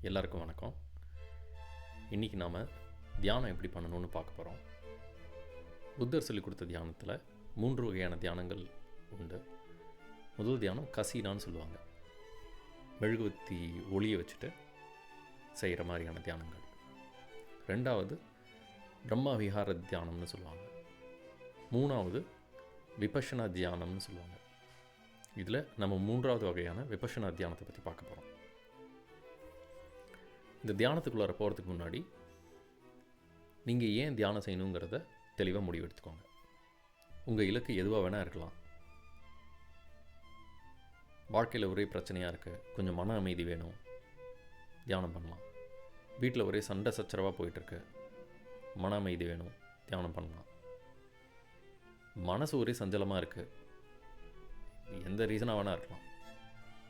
எல்லாருக்கும் வணக்கம். இன்றைக்கி நாம் தியானம் எப்படி பண்ணணும்னு பார்க்க போகிறோம் புத்தர் சொல்லிக் கொடுத்த தியானத்தில் மூன்று வகையான தியானங்கள் உண்டு. முதல் தியானம் கசீனான்னு சொல்லுவாங்க. மெழுகுவத்தி ஒளியை வச்சுட்டு செய்கிற மாதிரியான தியானங்கள். ரெண்டாவது பிரம்மா விஹார தியானம்னு சொல்லுவாங்க. மூணாவது விபஷனா தியானம்னு சொல்லுவாங்க. இதில் நம்ம மூன்றாவது வகையான விபஷனா தியானத்தை பற்றி பார்க்க போகிறோம் இந்த தியானத்துக்குள்ளார போகிறதுக்கு முன்னாடி நீங்கள் ஏன் தியானம் செய்யணுங்கிறத தெளிவாக முடிவெடுத்துக்கோங்க. உங்கள் இலக்கு எதுவாக வேணால் இருக்கலாம். வாழ்க்கையில் ஒரே பிரச்சனையாக இருக்குது கொஞ்சம் மன அமைதி வேணும். தியானம் பண்ணலாம். வீட்டில் ஒரே சண்டை சச்சரவாக போயிட்டுருக்கு மன அமைதி வேணும். தியானம் பண்ணலாம். மனசு ஒரே சஞ்சலமாக இருக்குது எந்த ரீசனாக வேணால் இருக்கலாம்.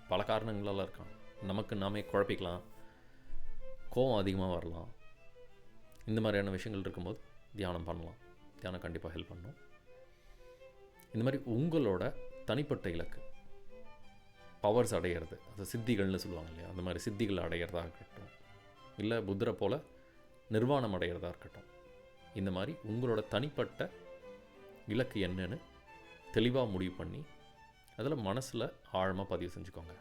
பல காரணங்களால் இருக்கலாம். நமக்கு நாமே குழப்பிக்கலாம். கோவம் அதிகமாக வரலாம். இந்த மாதிரியான விஷயங்கள் இருக்கும்போது தியானம் பண்ணலாம். தியானம் கண்டிப்பாக ஹெல்ப் பண்ணும். இந்த மாதிரி உங்களோட தனிப்பட்ட இலக்கு. பவர்ஸ் அடையிறது. அது சித்திகள்னு சொல்லுவாங்க இல்லையா? அந்த மாதிரி சித்திகள் அடையிறதா இருக்கட்டும். இல்லை புத்தரை போல் நிர்வாணம் அடையிறதா இருக்கட்டும். இந்த மாதிரி உங்களோட தனிப்பட்ட இலக்கு என்னன்னு தெளிவாக முடிவு பண்ணி அதில் மனசில் ஆழமாக பதிவு செஞ்சுக்கோங்க.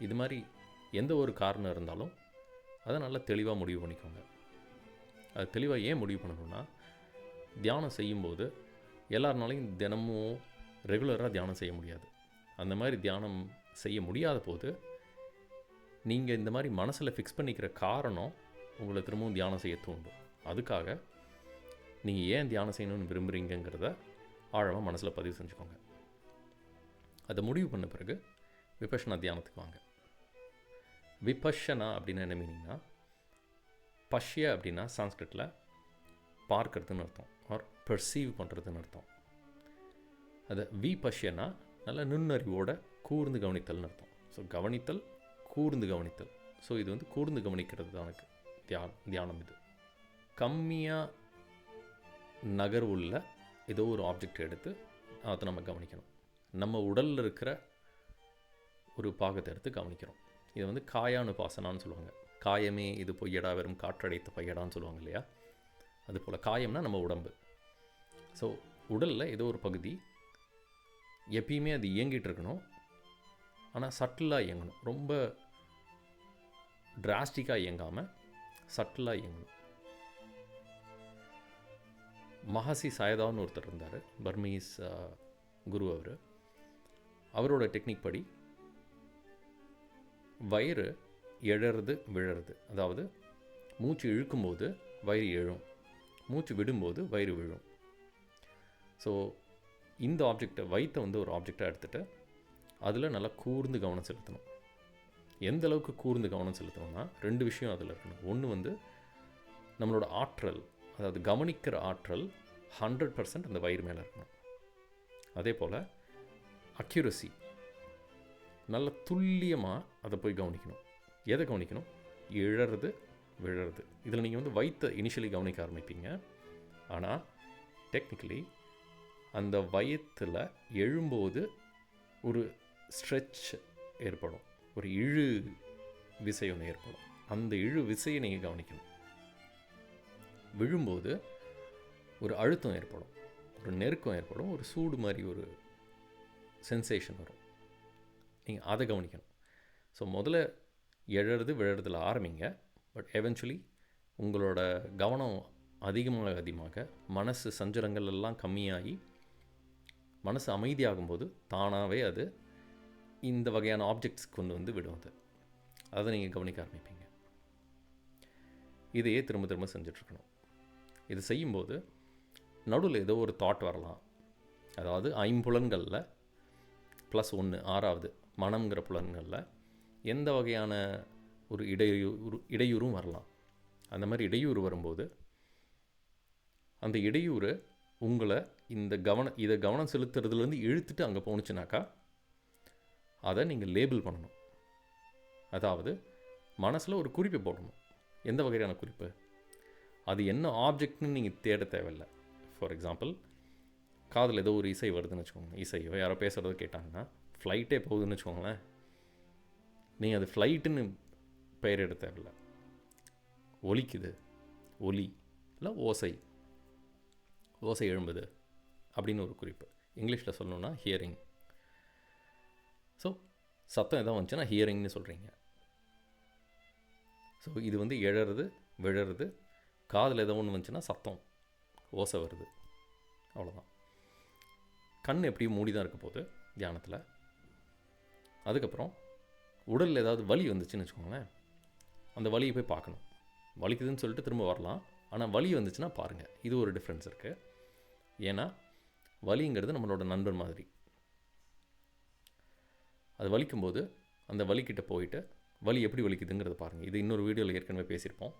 இது மாதிரி எந்த ஒரு காரணம் இருந்தாலும் அதை நல்லா தெளிவாக முடிவு பண்ணிக்கோங்க. அது தெளிவாக ஏன் முடிவு பண்ணணும்னா தியானம் செய்யும்போது எல்லாருனாலையும் தினமும் ரெகுலராக தியானம் செய்ய முடியாது. அந்த மாதிரி தியானம் செய்ய முடியாத போது நீங்கள் இந்த மாதிரி மனசில் ஃபிக்ஸ் பண்ணிக்கிற காரணம் உங்களை திரும்பவும் தியானம் செய்ய தூண்டும். அதுக்காக நீங்கள் ஏன் தியானம் செய்யணும்னு விரும்புகிறீங்கிறத ஆழமாக மனசில் பதிவு செஞ்சுக்கோங்க. அதை முடிவு பண்ண பிறகு விபஷனா தியானத்துக்கு வாங்க. விபஷனா அப்படின்னு என்ன மீனிங்னா பஷ்ய அப்படின்னா சான்ஸ்கிரிட்டில் பார்க்கறதுன்னு அர்த்தம் ஆர் பெர்சீவ் பண்ணுறதுன்னு அர்த்தம். அதை வி பஷ்யனா நல்ல நுண்ணறிவோட கூர்ந்து கவனித்தல்னு அர்த்தம். ஸோ கவனித்தல் கூர்ந்து கவனித்தல். ஸோ இது வந்து கூர்ந்து கவனிக்கிறது தான் எனக்கு தியா தியானம் இது. கம்மியாக நகர்வுள்ள ஏதோ ஒரு ஆப்ஜெக்ட் எடுத்து அதை நம்ம கவனிக்கணும். நம்ம உடலில் இருக்கிற ஒரு பாகத்தை எடுத்து கவனிக்கிறோம். இது வந்து காயானு பாசனான்னு சொல்லுவாங்க. காயமே இது பொய்யடா வெறும் காற்றடைத்த பையடான்னு சொல்லுவாங்க இல்லையா? அது போல் காயம்னா நம்ம உடம்பு. ஸோ உடலில் ஏதோ ஒரு பகுதி எப்பயுமே அது இயங்கிட்டு இருக்கணும். ஆனால் சட்டிலாக இயங்கணும். ரொம்ப டிராஸ்டிக்காக இயங்காமல் சட்டிலாக இயங்கணும். மஹசி சாயதான்னு ஒருத்தர் இருந்தார். பர்மீஸ் குரு அவர். அவரோட டெக்னிக் படி வயிறு எழறது விழறது. அதாவது மூச்சு இழுக்கும்போது வயிறு எழும். மூச்சு விடும்போது வயிறு விழும். ஸோ இந்த ஆப்ஜெக்டை வயிற்றை வந்து ஒரு ஆப்ஜெக்டாக எடுத்துகிட்டு அதில் நல்லா கூர்ந்து கவனம் செலுத்தணும். எந்த அளவுக்கு கூர்ந்து கவனம் செலுத்தணும்னா ரெண்டு விஷயம் அதில் இருக்கணும். ஒன்று வந்து நம்மளோட ஆற்றல் அதாவது கவனிக்கிற ஆற்றல் ஹண்ட்ரட் பர்சன்ட் அந்த வயிறு மேலே இருக்கணும். அதே போல் அக்யூரசி நல்ல துல்லியமாக அதை போய் கவனிக்கணும். எதை கவனிக்கணும்? இழறது விழறது. இதில் நீங்கள் வந்து வயிற்றை இனிஷியலி கவனிக்க ஆரம்பிப்பீங்க. ஆனால் டெக்னிக்கலி அந்த வயத்தில் எழும்போது ஒரு ஸ்ட்ரெச் ஏற்படும். ஒரு இழு விசை ஒன்று ஏற்படும். அந்த இழு விசையை நீங்கள் கவனிக்கணும். விழும்போது ஒரு அழுத்தம் ஏற்படும். ஒரு நெருக்கம் ஏற்படும். ஒரு சூடு மாதிரி ஒரு சென்சேஷன் வரும். நீங்கள் அதை கவனிக்கணும். ஸோ முதல்ல எழறது விழறதுல ஆரம்பிங்க. பட் எவென்ச்சுவலி உங்களோட கவனம் அதிகமாக அதிகமாக மனசு சஞ்சலங்கள் எல்லாம் கம்மியாகி மனசு அமைதியாகும்போது தானாகவே அது இந்த வகையான ஆப்ஜெக்ட்ஸ் கொண்டு வந்து விடும் அது. அதை நீங்கள் கவனிக்க ஆரம்பிப்பீங்க. இதையே திரும்ப திரும்ப செஞ்சிட்ருக்கணும். இது செய்யும்போது நடுவில் ஏதோ ஒரு தாட் வரலாம். அதாவது ஐம்புலன்களில் ப்ளஸ் ஒன்று ஆறாவது மனம்ங்கிற புலன்களில் எந்த வகையான ஒரு இடையூறு இடையூறும் வரலாம். அந்த மாதிரி இடையூறு வரும்போது அந்த இடையூறு உங்களை இந்த கவனம் இதை கவனம் செலுத்துறதுலேருந்து இழுத்துட்டு அங்கே போணுச்சுனாக்கா அதை நீங்கள் லேபிள் பண்ணணும். அதாவது மனசில் ஒரு குறிப்பு போடணும். எந்த வகையான குறிப்பு? அது என்ன ஆப்ஜெக்ட்னு நீங்கள் தேட தேவையில்லை. ஃபார் எக்ஸாம்பிள் காதில் ஏதோ ஒரு இசை வருதுன்னு வச்சுக்கோங்க. இசையோ யாரோ பேசுகிறத கேட்டாங்கன்னா ஃப்ளைட்டே போகுதுன்னு வச்சுக்கோங்களேன். நீங்கள் அது ஃப்ளைட்டுன்னு பெயரிட தேவையில்ல ஒலிக்குது. ஒலி இல்லை ஓசை. ஓசை எழும்புது அப்படின்னு ஒரு குறிப்பு. இங்கிலீஷில் சொல்லணுன்னா ஹியரிங் ஸோ சத்தம் எதாவது வந்துச்சுன்னா ஹியரிங்னு சொல்கிறீங்க ஸோ இது வந்து எழறது விழறது காதில் ஏதோ ஒன்று வந்துச்சுன்னா சத்தம். ஓசை வருது. அவ்வளோதான் கண் எப்படியும் மூடி தான் இருக்க போகுது தியானத்தில். அதுக்கப்புறம் உடலில் ஏதாவது வலி வந்துச்சுன்னு வச்சுக்கோங்களேன் அந்த வலியை போய் பார்க்கணும். வலிக்குதுன்னு சொல்லிட்டு திரும்ப வரலாம். ஆனால் வலி வந்துச்சுன்னா பாருங்கள் இது ஒரு டிஃப்ரென்ஸ் இருக்குது ஏன்னா வலிங்கிறது நம்மளோட நண்பன் மாதிரி. அது வலிக்கும்போது அந்த வலிக்கிட்ட போயிட்டு வலி எப்படி வலிக்குதுங்கிறத பாருங்கள் இது இன்னொரு வீடியோவில் ஏற்கனவே பேசியிருப்போம்.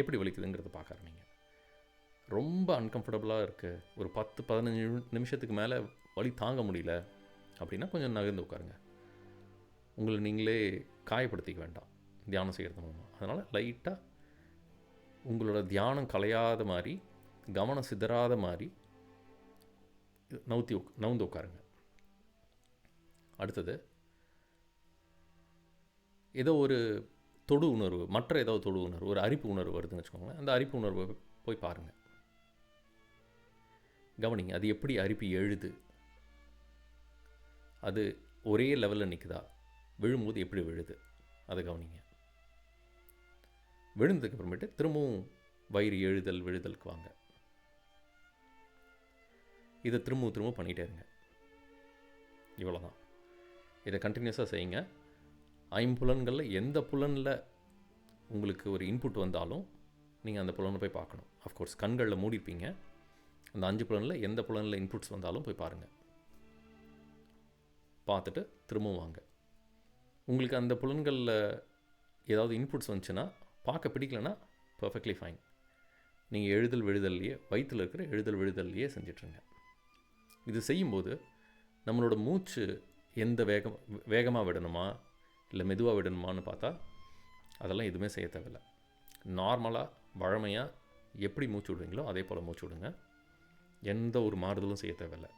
எப்படி வலிக்குதுங்கிறத பார்க்க ஆரம்பிங்க ரொம்ப அன்கம்ஃபர்டபுளாக இருக்குது ஒரு பத்து பதினஞ்சு நிமிஷத்துக்கு மேலே வலி தாங்க முடியல அப்படின்னா கொஞ்சம் நகர்ந்து உட்காருங்க. உங்களை நீங்களே காயப்படுத்திக்க வேண்டாம். தியானம் செய்கிறது மூலமாக அதனால் லைட்டாக உங்களோட தியானம் கலையாத மாதிரி கவனம் சிதறாத மாதிரி நவுத்தி உக் நவுந்து உட்காருங்க. அடுத்தது ஏதோ ஒரு தொடு உணர்வு மற்ற ஏதோ தொடு உணர்வு ஒரு அரிப்பு உணர்வு வருதுன்னு வச்சுக்கோங்களேன் அந்த அரிப்பு உணர்வை போய் பாருங்கள் கவனிங்க அது எப்படி அரிப்பு எழுது? அது ஒரே லெவலில் நிற்குதா விழும்போது எப்படி விழுது? அதை கவனிங்க. விழுந்ததுக்கு அப்புறமேட்டு திரும்பவும் வயிறு எழுதல் விழுதலுக்கு வாங்க. இதை திரும்பவும் திரும்ப பண்ணிகிட்டே இருங்க. இவ்வளோதான் இதை கண்டினியூஸாக செய்யுங்க. ஐம்புலன்களில் எந்த புலனில் உங்களுக்கு ஒரு இன்புட் வந்தாலும் நீங்கள் அந்த புலனை போய் பார்க்கணும். அஃப்கோர்ஸ் கண்களில் மூடிப்பீங்க. அந்த அஞ்சு புலனில் எந்த புலனில் இன்புட்ஸ் வந்தாலும் போய் பாருங்கள் பார்த்துட்டு திரும்பவும் வாங்க. உங்களுக்கு அந்த புலன்களில் ஏதாவது இன்புட்ஸ் வந்துச்சுன்னா பார்க்க பிடிக்கலன்னா பர்ஃபெக்ட்லி ஃபைன் நீங்கள் எழுதல் விழுதல்லையே வயிற்றில் இருக்கிற எழுதல் விழுதல்லையே செஞ்சிட்ருங்க. இது செய்யும்போது நம்மளோட மூச்சு எந்த வேகம் வேகமாக விடணுமா இல்லை மெதுவாக விடணுமான்னு பார்த்தா அதெல்லாம் எதுவுமே செய்ய தேவையில்லை. நார்மலாக வழமையாக எப்படி மூச்சு விடுவீங்களோ அதே போல் மூச்சு விடுங்க. எந்த ஒரு மாறுதலும் செய்ய தேவையில்லை.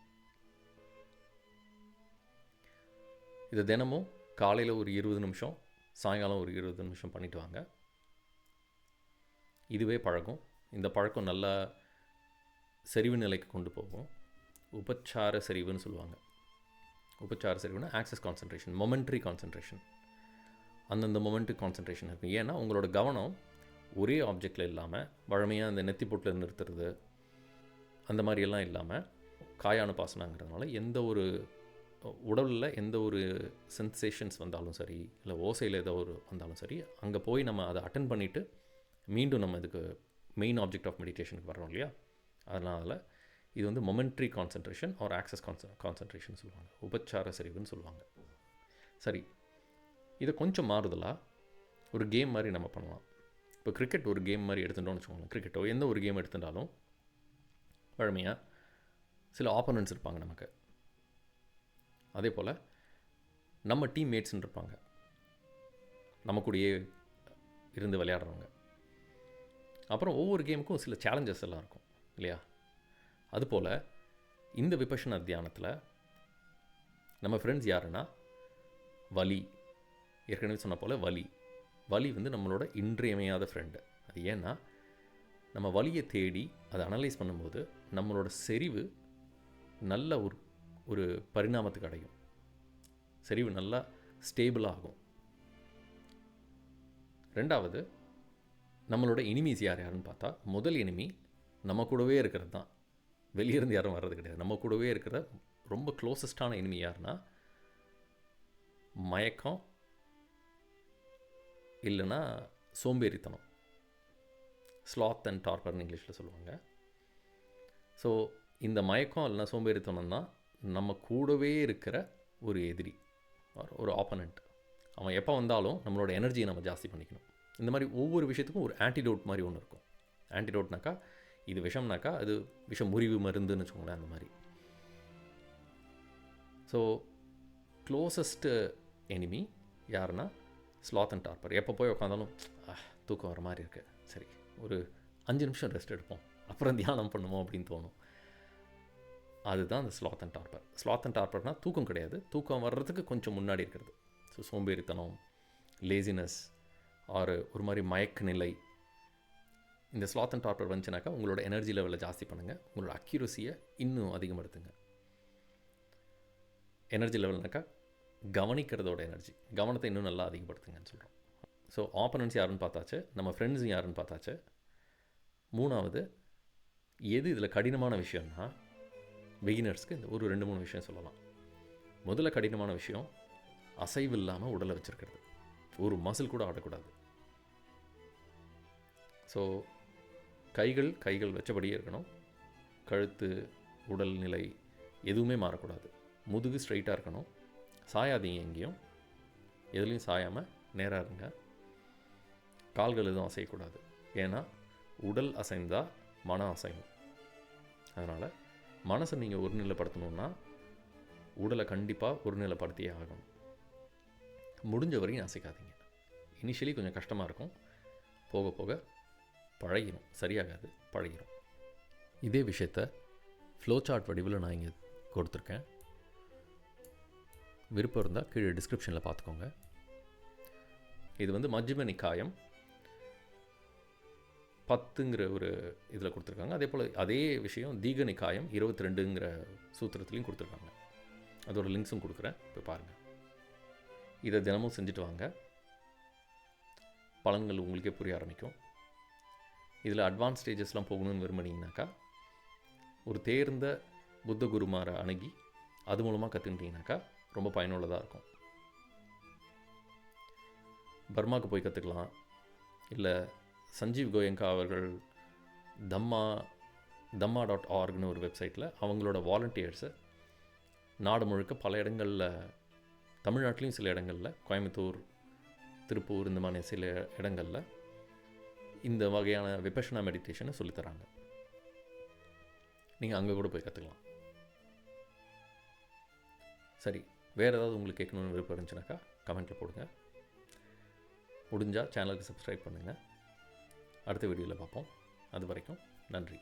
இதை தினமும் காலையில் ஒரு இருபது நிமிஷம் சாயங்காலம் ஒரு இருபது நிமிஷம் பண்ணிட்டு வாங்க. இதுவே பழக்கம். இந்த பழக்கம் நல்லா செறிவு நிலைக்கு கொண்டு போகும். உபச்சார செறிவுன்னு சொல்லுவாங்க. உபச்சார செறிவுனா ஆக்சஸ் கான்சன்ட்ரேஷன் மொமெண்ட்ரி கான்சன்ட்ரேஷன் அந்தந்த மொமெண்ட்டு கான்சன்ட்ரேஷன் இருக்கும் ஏன்னா உங்களோட கவனம் ஒரே ஆப்ஜெக்டில் இல்லாமல் வழமையாக அந்த நெத்தி போட்டில் நிறுத்துறது அந்த மாதிரியெல்லாம் இல்லாமல் காயான பாசனாங்கிறதுனால எந்த ஒரு உடலில் எந்த ஒரு சென்சேஷன்ஸ் வந்தாலும் சரி இல்லை ஓசையில் ஏதோ ஒரு வந்தாலும் சரி அங்கே போய் நம்ம அதை அட்டன் பண்ணிவிட்டு மீண்டும் நம்ம இதுக்கு மெயின் ஆப்ஜெக்ட் ஆஃப் மெடிடேஷனுக்கு வரோம் இல்லையா? அதனால் இது வந்து மொமெண்ட்ரி கான்சன்ட்ரேஷன் ஆர் ஆக்சஸ் கான்சன் கான்சன்ட்ரேஷன் சொல்லுவாங்க. உபச்சார செறிவுன்னு சொல்லுவாங்க. சரி இதை கொஞ்சம் மாறுதலாக ஒரு கேம் மாதிரி நம்ம பண்ணலாம். இப்போ கிரிக்கெட் ஒரு கேம் மாதிரி எடுத்துட்டோம்னு வச்சுக்கோங்களேன். கிரிக்கெட்டோ எந்த ஒரு கேம் எடுத்துட்டாலும் வழமையாக சில ஆப்போனன்ட்ஸ் இருப்பாங்க நமக்கு. அதே போல் நம்ம டீம் மேட்ஸ்ன்னு இருப்பாங்க. நம்ம கூடயே இருந்து விளையாடுறவங்க. அப்புறம் ஒவ்வொரு கேமுக்கும் சில சேலஞ்சஸ் எல்லாம் இருக்கும் இல்லையா? அதுபோல் இந்த விபஷன தியானத்தில் நம்ம ஃப்ரெண்ட்ஸ் யாருன்னா வலி. ஏற்கனவே சொன்ன போல் வலி. வலி வந்து நம்மளோட இன்றியமையாத ஃப்ரெண்டு அது ஏன்னா நம்ம வலியை தேடி அதை அனலைஸ் பண்ணும்போது நம்மளோட செறிவு நல்ல ஒரு ஒரு பரிணாமத்துக்கு அடையும் செறிவு நல்லா ஸ்டேபிள் ஆகும். ரெண்டாவது நம்மளோட எனிமீஸ் யார் யாருன்னு பார்த்தா முதல் எனிமி நம்ம கூடவே இருக்கிறது தான் வெளியிருந்து யாரும் வர்றது கிடையாது. நம்ம கூடவே இருக்கிற ரொம்ப க்ளோசஸ்டான எனிமி யாருன்னா மயக்கம் இல்லைன்னா சோம்பேறித்தனம். ஸ்லாத் அண்ட் டார்பர்னு இங்கிலீஷில் சொல்லுவாங்க. ஸோ இந்த மயக்கம் இல்லைன்னா சோம்பேறித்தனம் தான் நம்ம கூடவே இருக்கிற ஒரு எதிரி ஒரு ஆப்பனண்ட் அவன் எப்போ வந்தாலும் நம்மளோட எனர்ஜியை நம்ம ஜாஸ்தி பண்ணிக்கணும். இந்த மாதிரி ஒவ்வொரு விஷயத்துக்கும் ஒரு ஆன்டிடோட் மாதிரி ஒன்று இருக்கும். ஆன்டிடோட்னாக்கா இது விஷம்னாக்கா அது விஷம் முறிவு மருந்துன்னு வச்சுக்கோங்களேன் அந்த மாதிரி. ஸோ க்ளோசஸ்ட்டு எனிமி யாருன்னா ஸ்லாத் அண்ட் டார்பர் எப்போ போய் உட்காந்தாலும் "ஆஹ், தூக்கம் வர மாதிரி இருக்குது சரி ஒரு அஞ்சு நிமிஷம் ரெஸ்ட் எடுப்போம். அப்புறம் தியானம் பண்ணுவோம் அப்படின்னு தோணும். அதுதான் அந்த sloth and torpor sloth and டார்பர்னால் தூக்கம் கிடையாது. தூக்கம் வர்றதுக்கு கொஞ்சம் முன்னாடி இருக்கிறது. ஸோ சோம்பேறித்தனம் லேசினஸ் ஆறு ஒரு மாதிரி மயக்க நிலை இந்த ஸ்லாத் அண்ட் டார்பர் வந்துச்சுனாக்கா உங்களோட எனர்ஜி லெவலை ஜாஸ்தி பண்ணுங்கள் உங்களோட அக்யூரஸியை இன்னும் அதிகப்படுத்துங்க. எனர்ஜி லெவல்னாக்கா கவனிக்கிறதோட எனர்ஜி கவனத்தை இன்னும் நல்லா அதிகப்படுத்துங்கன்னு சொல்கிறோம் ஸோ ஆப்பனன்ஸ் யாருன்னு பார்த்தாச்சு? நம்ம ஃப்ரெண்ட்ஸ் யாருன்னு பார்த்தாச்சு? மூணாவது எது இதில் கடினமான விஷயம்னா பிகினர்ஸ்க்கு இந்த ஒரு ரெண்டு மூணு விஷயம் சொல்லலாம். முதல்ல கடினமான விஷயம் அசைவு இல்லாமல் உடலை வச்சுருக்கிறது. ஒரு மசில் கூட ஆடக்கூடாது. ஸோ கைகள் கைகள் வச்சபடியே இருக்கணும். கழுத்து உடல் நிலை எதுவுமே மாறக்கூடாது. முதுகு ஸ்ட்ரைட்டாக இருக்கணும். சாயாதீங்க எங்கேயும். எதுலேயும் சாயாமல் நேராக இருங்க. கால்கள் எதுவும் அசையக்கூடாது. ஏன்னா உடல் அசைந்தால் மனம் அசையும். அதனால் மனசை நீங்கள் ஒருநிலைப்படுத்தணுன்னா உடலை கண்டிப்பாக ஒருநிலைப்படுத்தியே ஆகணும். முடிஞ்ச வரையும் அசைக்காதீங்க. இனிஷியலி கொஞ்சம் கஷ்டமாக இருக்கும். போக போக பழகிடும் சரியாகாது பழகிடும் இதே விஷயத்த ஃப்ளோ சார்ட் வடிவில் நான் இங்கே கொடுத்துருக்கேன். விருப்பம் இருந்தால் கீழே டிஸ்கிரிப்ஷனில் பார்த்துக்கோங்க. இது வந்து மஜ்ஜிம நிக்காயம். பத்துங்கிற ஒரு இதில் கொடுத்துருக்காங்க. அதே போல் அதே விஷயம் தீக நிக்காயம் இருபத்தி ரெண்டுங்கிற சூத்திரத்துலையும் கொடுத்துருக்காங்க. அதோட லிங்க்ஸும் கொடுக்குறேன். இப்போ பாருங்கள் இதை தினமும் செஞ்சுட்டு வாங்க. பலன்கள் உங்களுக்கே புரிய ஆரம்பிக்கும். இதில் அட்வான்ஸ் ஸ்டேஜஸ்லாம் போகணும்னு விரும்பினீங்கனாக்கா ஒரு தேர்ந்த புத்த குருமாரை அணுகி அது மூலமாக கற்றுக்கிட்டீங்கனாக்கா ரொம்ப பயனுள்ளதாக இருக்கும். பர்மாவுக்கு போய் கற்றுக்கலாம் இல்லை சஞ்சீவ் கோயங்கா அவர்கள் தம்மா தம்மா டாட் ஆர்க்னு ஒரு வெப்சைட்டில் அவங்களோட வாலண்டியர்ஸை நாடு முழுக்க பல இடங்களில் தமிழ்நாட்டிலையும் சில இடங்களில் கோயம்புத்தூர் திருப்பூர் இந்த மாதிரி சில இடங்களில் இந்த வகையான விபஷனா மெடிடேஷனை சொல்லித்தராங்க நீங்கள் அங்கே கூட போய் கற்றுக்கலாம் சரி வேறு ஏதாவது உங்களுக்கு கேட்கணும்னு விருப்பம் இருந்துச்சுனாக்கா கமெண்ட்டில் போடுங்க. முடிஞ்சால் சேனலுக்கு சப்ஸ்கிரைப் பண்ணுங்கள் அடுத்த வீடியோவில் பார்ப்போம். அது வரைக்கும் நன்றி.